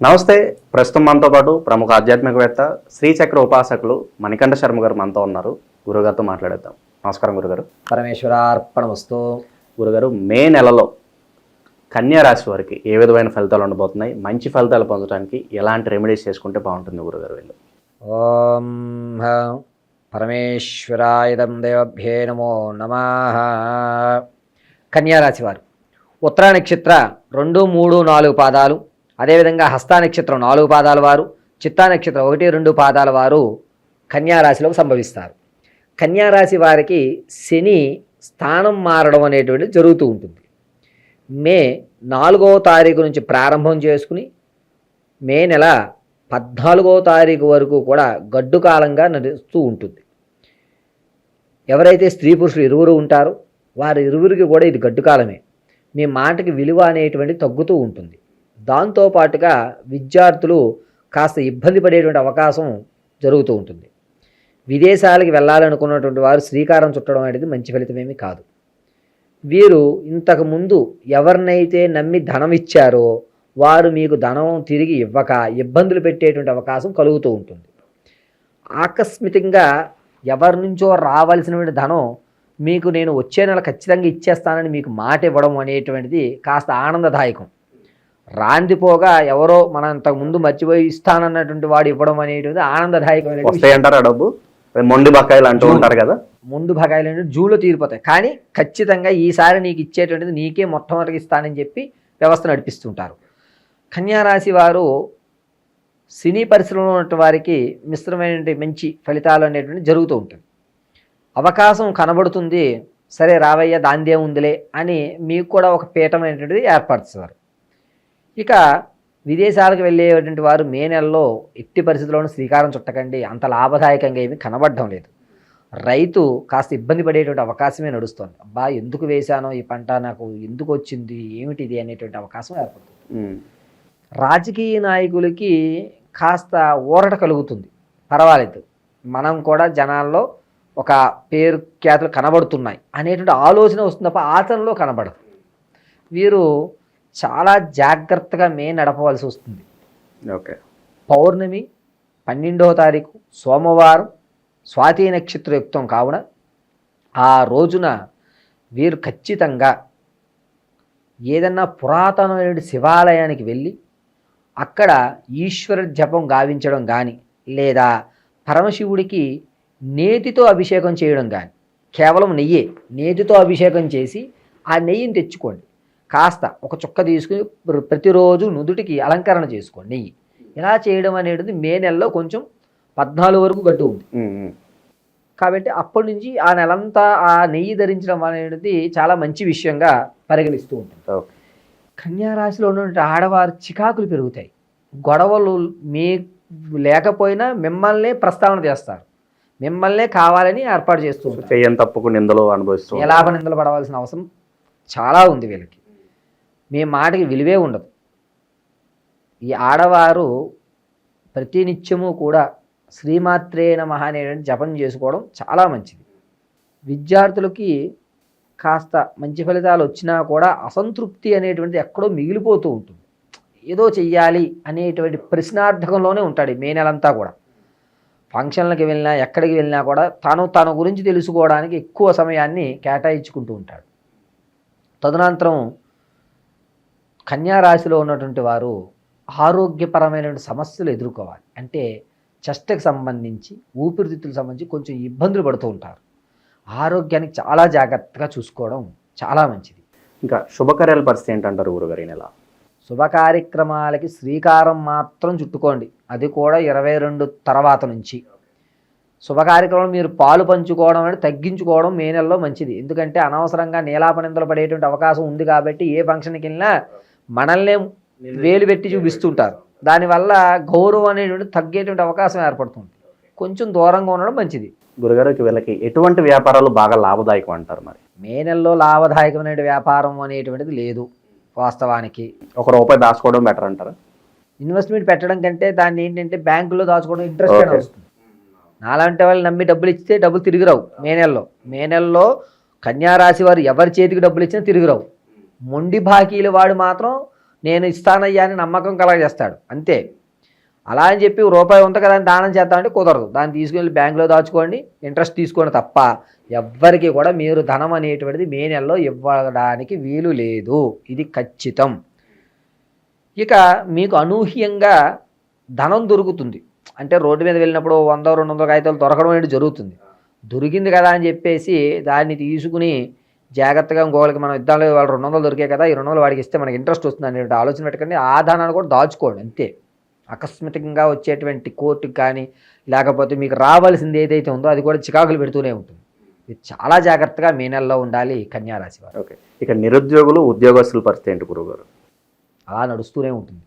నమస్తే ప్రస్తుతం మనతో పాటు ప్రముఖ ఆధ్యాత్మికవేత్త శ్రీచక్ర ఉపాసకులు మణికంఠ శర్మ గారు మనతో ఉన్నారు. గురుగారితో మాట్లాడేద్దాం. నమస్కారం గురుగారు. పరమేశ్వరార్పణమస్తు. గురుగారు మే నెలలో కన్యా రాశి వారికి ఏ విధమైన ఫలితాలు ఉండబోతున్నాయి? మంచి ఫలితాలు పొందడానికి ఎలాంటి రెమెడీస్ చేసుకుంటే బాగుంటుంది గురుగారు వీళ్ళు? ఓం హ పరమేశ్వరాయుధం దేవభ్యే నమో నమ. కన్యారాశి వారు. ఉత్తరా నక్షత్ర రెండు మూడు నాలుగు పాదాలు అదేవిధంగా హస్తా నక్షత్రం నాలుగు పాదాల వారు చిత్తా నక్షత్రం ఒకటి రెండు పాదాల వారు కన్యారాశిలో సంభవిస్తారు. కన్యారాశి వారికి శని స్థానం మారడం అనేటువంటిది జరుగుతూ ఉంటుంది. మే నాలుగవ తారీఖు నుంచి ప్రారంభం చేసుకుని మే నెల పద్నాలుగో తారీఖు వరకు కూడా గడ్డు కాలంగా నడుస్తూ ఉంటుంది. ఎవరైతే స్త్రీ పురుషులు ఇరువురు ఉంటారో వారి ఇరువురికి కూడా ఇది గడ్డు కాలమే. మీ మాటకి విలువ అనేటువంటి తగ్గుతూ ఉంటుంది. దాంతోపాటుగా విద్యార్థులు కాస్త ఇబ్బంది పడేటువంటి అవకాశం జరుగుతూ ఉంటుంది. విదేశాలకు వెళ్ళాలనుకున్నటువంటి వారు శ్రీకారం చుట్టడం అనేది మంచి ఫలితమేమీ కాదు. వీరు ఇంతకుముందు ఎవరినైతే నమ్మి ధనం ఇచ్చారో వారు మీకు ధనం తిరిగి ఇవ్వక ఇబ్బందులు పెట్టేటువంటి అవకాశం కలుగుతూ ఉంటుంది. ఆకస్మికంగా ఎవరి నుంచో రావాల్సినటువంటి ధనం మీకు నేను వచ్చే నెల ఖచ్చితంగా ఇచ్చేస్తానని మీకు మాట ఇవ్వడం అనేటువంటిది కాస్త ఆనందదాయకం. రాందిపోగా ఎవరో మనం ఇంతకు ముందు మర్చిపోయి ఇస్తానన్నటువంటి వాడు ఇవ్వడం అనేటువంటిది ఆనందదాయకమైన డబ్బు? మొండి బకాయిలు అంటూ ఉంటారు కదా. ముందు భాగాలు జూలో తీరిపోతాయి. కానీ ఖచ్చితంగా ఈసారి నీకు ఇచ్చేటువంటిది నీకే మొట్టమొదటిగా ఇస్తానని చెప్పి వ్యవస్థ నడిపిస్తుంటారు. కన్యారాశి వారు సినీ పరిశ్రమలో ఉన్నటువంటి వారికి మిశ్రమైన మంచి ఫలితాలు అనేటువంటి జరుగుతూ ఉంటుంది. అవకాశం కనబడుతుంది. సరే రావయ్య దాందే ఉందిలే అని మీకు కూడా ఒక పీఠమైనటువంటిది ఏర్పరుస్తారు. ఇక విదేశాలకు వెళ్ళేటువంటి వారు మే నెలలో ఎట్టి పరిస్థితుల్లోనూ శ్రీకారం చుట్టకండి అంత లాభదాయకంగా ఏమీ కనబడడం లేదు. రైతు కాస్త ఇబ్బంది పడేటువంటి అవకాశమే నడుస్తుంది. అబ్బా ఎందుకు వేశానో ఈ పంట నాకు ఎందుకు వచ్చింది ఏమిటి ఇది అనేటువంటి అవకాశం ఏర్పడుతుంది. రాజకీయ నాయకులకి కాస్త ఊరట కలుగుతుంది. పర్వాలేదు మనం కూడా జనాల్లో ఒక పేరు ఖ్యాతులు కనబడుతున్నాయి అనేటువంటి ఆలోచన వస్తుంది తప్ప ఆచరణలో కనబడదు. వీరు చాలా జాగ్రత్తగా మే నడపవలసి వస్తుంది. ఓకే. పౌర్ణమి పన్నెండవ తారీఖు సోమవారం స్వాతి నక్షత్ర యుక్తం కావున ఆ రోజున వీరు ఖచ్చితంగా ఏదన్నా పురాతనమైన శివాలయానికి వెళ్ళి అక్కడ ఈశ్వర జపం గావించడం కానీ లేదా పరమశివుడికి నేతితో అభిషేకం చేయడం కానీ కేవలం నెయ్యే నేతితో అభిషేకం చేసి ఆ నెయ్యిని తెచ్చుకోండి. కాస్త ఒక చుక్క తీసుకుని ప్ర- ప్రతిరోజు నుదుటికి అలంకరణ చేసుకోండి. నెయ్యి. ఇలా చేయడం అనేది మే నెలలో కొంచెం పద్నాలుగు వరకు గట్టు ఉంది. కాబట్టి అప్పటి నుంచి ఆ నెలంతా ఆ నెయ్యి ధరించడం అనేది చాలా మంచి విషయంగా పరిగణిస్తూ ఉంటుంది. ఓకే. కన్యా రాశిలో ఉన్నటువంటి ఆడవారు చికాకులు పెరుగుతాయి. గొడవలు మీ లేకపోయినా మిమ్మల్నే ప్రస్తావన చేస్తారు. మిమ్మల్నే కావాలని ఏర్పాటు చేస్తూ ఉంటారు. తప్పుకు నిందలు అనుభవిస్తూ ఉంటారు. ఎలాప నిందలు పడవలసిన అవసరం చాలా ఉంది వీళ్ళకి. మీ మాటకి విలువే ఉండదు. ఈ ఆడవారు ప్రతినిత్యము కూడా శ్రీమాత్రే నమః అనేటువంటి జపం చేసుకోవడం చాలా మంచిది. విద్యార్థులకి కాస్త మంచి ఫలితాలు వచ్చినా కూడా అసంతృప్తి అనేటువంటిది ఎక్కడో మిగిలిపోతూ ఉంటుంది. ఏదో చెయ్యాలి అనేటువంటి ప్రశ్నార్థకంలోనే ఉంటాడు మే నెలంతా కూడా. ఫంక్షన్లకి వెళ్ళినా ఎక్కడికి వెళ్ళినా కూడా తను తన గురించి తెలుసుకోవడానికి ఎక్కువ సమయాన్ని కేటాయించుకుంటూ ఉంటాడు. తదనంతరం కన్యా రాశిలో ఉన్నటువంటి వారు ఆరోగ్యపరమైనటువంటి సమస్యలు ఎదుర్కోవాలి. అంటే చెస్ట్కి సంబంధించి ఊపిరితిత్తులకు సంబంధించి కొంచెం ఇబ్బందులు పడుతూ ఉంటారు. ఆరోగ్యానికి చాలా జాగ్రత్తగా చూసుకోవడం చాలా మంచిది. ఇంకా శుభకార్యాల పరిస్థితి ఏంటంటారు గురుగారు ఈ నెల? శుభ కార్యక్రమాలకి శ్రీకారం మాత్రం చుట్టుకోండి. అది కూడా ఇరవై రెండు తర్వాత నుంచి. శుభ కార్యక్రమం మీరు పాలు పంచుకోవడం అనేది తగ్గించుకోవడం మే నెలలో మంచిది. ఎందుకంటే అనవసరంగా నీలాపనిందలు పడేటువంటి అవకాశం ఉంది కాబట్టి ఏ ఫంక్షన్కి వెళ్ళినా మనల్నే వేలు పెట్టి చూపిస్తుంటారు. దానివల్ల గౌరవం అనేటువంటి తగ్గేటువంటి అవకాశం ఏర్పడుతుంది. కొంచెం దూరంగా ఉండడం మంచిది. గురుగారికి వీళ్ళకి ఎటువంటి వ్యాపారాలు బాగా లాభదాయకం అంటారు మరి? మే నెలలో లాభదాయకమైన వ్యాపారం అనేటువంటిది లేదు వాస్తవానికి. ఒక రూపాయి దాచుకోవడం బెటర్ అంటారా? ఇన్వెస్ట్మెంట్ పెట్టడం కంటే దాన్ని ఏంటంటే బ్యాంకులో దాచుకోవడం ఇంట్రెస్ట్. వస్తుంది. నాలాంటి వాళ్ళు నమ్మి డబ్బులు ఇస్తే డబ్బులు తిరిగి రావు. మే నెలలో. మే నెలలో కన్యా రాశి వారు ఎవరి చేతికి డబ్బులు ఇచ్చినా తిరిగి రావు. మొండి బాకీలు వాడు మాత్రం నేను ఇస్తానయ్యా అని నమ్మకం కలగజేస్తాడు. అంతే. అలా అని చెప్పి రూపాయి ఉంది కదా అని దానం చేద్దామంటే కుదరదు. దాన్ని తీసుకెళ్ళి బ్యాంకులో దాచుకోండి. ఇంట్రెస్ట్ తీసుకోండి తప్ప ఎవ్వరికి కూడా మీరు ధనం అనేటువంటిది మే నెలలో ఇవ్వడానికి వీలు లేదు. ఇది ఖచ్చితం. ఇక మీకు అనూహ్యంగా ధనం దొరుకుతుంది. అంటే రోడ్డు మీద వెళ్ళినప్పుడు వంద రెండు వందల కాగితాలు దొరకడం అనేది జరుగుతుంది. దొరికింది కదా అని చెప్పేసి దాన్ని తీసుకుని జాగ్రత్తగా ఇంకోళ్ళకి మనం ఇద్దాం లేదు వాళ్ళు రెండు వందలు దొరికాయి కదా ఈ రెండు వందలు వాడికి ఇస్తే మనకి ఇంట్రెస్ట్ వస్తుంది అనే ఆలోచన పెట్టకండి ఆ ధనాన్ని కూడా దాచుకోండి అంతే. ఆకస్మికంగా వచ్చేటువంటి కోర్టుకి కానీ లేకపోతే మీకు రావాల్సింది ఏదైతే ఉందో అది కూడా చికాకులు పెడుతూనే ఉంటుంది. ఇది చాలా జాగ్రత్తగా మే నెలలో ఉండాలి కన్యారాశి వారు. ఓకే. ఇక నిరుద్యోగులు ఉద్యోగస్తుల పరిస్థితి ఏంటి గురుగారు అలా నడుస్తూనే ఉంటుంది.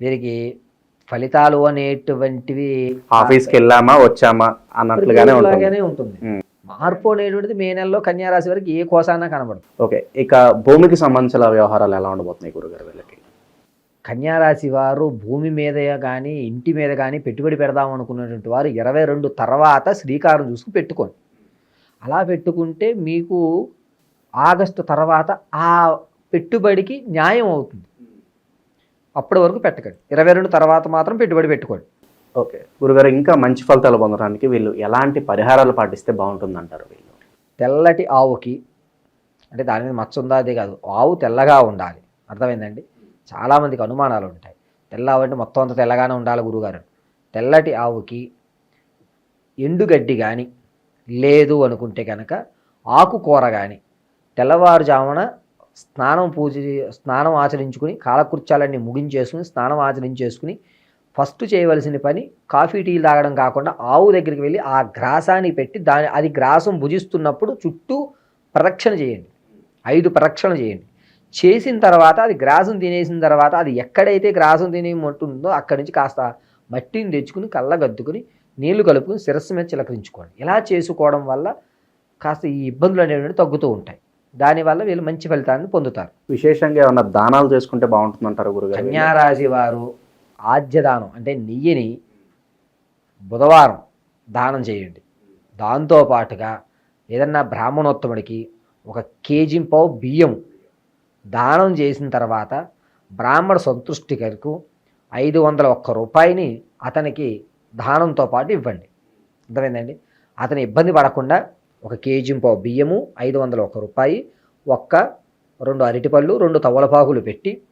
వీరికి ఫలితాలు అనేటువంటివి ఆఫీస్కి వెళ్ళామా వచ్చామా అన్నట్లుగానే ఉంటుంది. మార్పు అనేటువంటిది మే నెలలో కన్యారాశి వారికి ఏ కోసాన కనబడదు. ఓకే ఇక భూమికి సంబంధించిన వ్యవహారాలు ఎలా ఉండబోతున్నాయి గురుగారు వీళ్ళకి? కన్యారాశి వారు భూమి మీద కానీ ఇంటి మీద కానీ పెట్టుబడి పెడదాం అనుకున్నటువంటి వారు ఇరవై రెండు తర్వాత శ్రీకారం చూసుకుని పెట్టుకోండి. అలా పెట్టుకుంటే మీకు ఆగస్టు తర్వాత ఆ పెట్టుబడికి న్యాయం అవుతుంది. అప్పటి వరకు పెట్టకండి. ఇరవై రెండు తర్వాత మాత్రం పెట్టుబడి పెట్టుకోండి. ఓకే. గురుగారు ఇంకా మంచి ఫలితాలు పొందడానికి వీళ్ళు ఎలాంటి పరిహారాలు పాటిస్తే బాగుంటుంది అంటారు వీళ్ళు? తెల్లటి ఆవుకి అంటే దాని మీద మచ్చ ఉందా అదే కాదు ఆవు తెల్లగా ఉండాలి. అర్థమైందండి? చాలామందికి అనుమానాలు ఉంటాయి. తెల్ల ఆవు అంటే మొత్తం అంత తెల్లగానే ఉండాలి గురుగారు. తెల్లటి ఆవుకి ఎండుగడ్డి కానీ లేదు అనుకుంటే కనుక ఆకుకూర కానీ తెల్లవారుజామున స్నానం పూజ స్నానం ఆచరించుకుని కాలకృత్యాలన్నీ ముగించేసుకుని స్నానం ఆచరించేసుకుని ఫస్ట్ చేయవలసిన పని కాఫీ టీలు తాగడం కాకుండా ఆవు దగ్గరికి వెళ్ళి ఆ గ్రాసాన్ని పెట్టి దాని అది గ్రాసం భుజిస్తున్నప్పుడు చుట్టూ ప్రదక్షిణ చేయండి. ఐదు ప్రదక్షిణ చేయండి. చేసిన తర్వాత అది గ్రాసం తినేసిన తర్వాత అది ఎక్కడైతే గ్రాసం తినే ఉంటుందో అక్కడి నుంచి కాస్త మట్టిని తెచ్చుకుని కళ్ళగద్దుకుని నీళ్ళు కలుపుకుని శిరస్సు మీద చిలకరించుకోండి. ఇలా చేసుకోవడం వల్ల కాస్త ఈ ఇబ్బందులు అనేవి తగ్గుతూ ఉంటాయి. దానివల్ల వీళ్ళు మంచి ఫలితాన్ని పొందుతారు. విశేషంగా ఏమన్నా దానాలు చేసుకుంటే బాగుంటుంది అంటారు గురుగారు? కన్యారాశి వారు ఆద్యదానం అంటే నెయ్యిని బుధవారం దానం చేయండి. దాంతో పాటుగా ఏదన్నా బ్రాహ్మణోత్తముడికి ఒక కేజీ పావు బియ్యం దానం చేసిన తర్వాత బ్రాహ్మణ సంతృష్టి కొరకు ఐదు వందల ఒక్క రూపాయిని అతనికి దానంతో పాటు ఇవ్వండి. అర్థమైందండి? అతను ఇబ్బంది పడకుండా ఒక కేజీ పావు బియ్యము ఐదు వందల ఒక్క రూపాయి ఒక్క రెండు అరటిపళ్ళు రెండు తవలపాకులు పెట్టి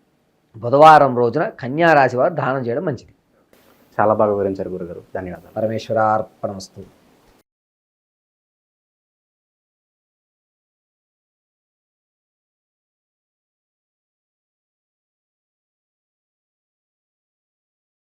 బుధవారం రోజున కన్యారాశి వారు దానం చేయడం మంచిది. చాలా బాగా వివరించారు గురుగారు. ధన్యవాదాలు. పరమేశ్వరార్పణమస్తు.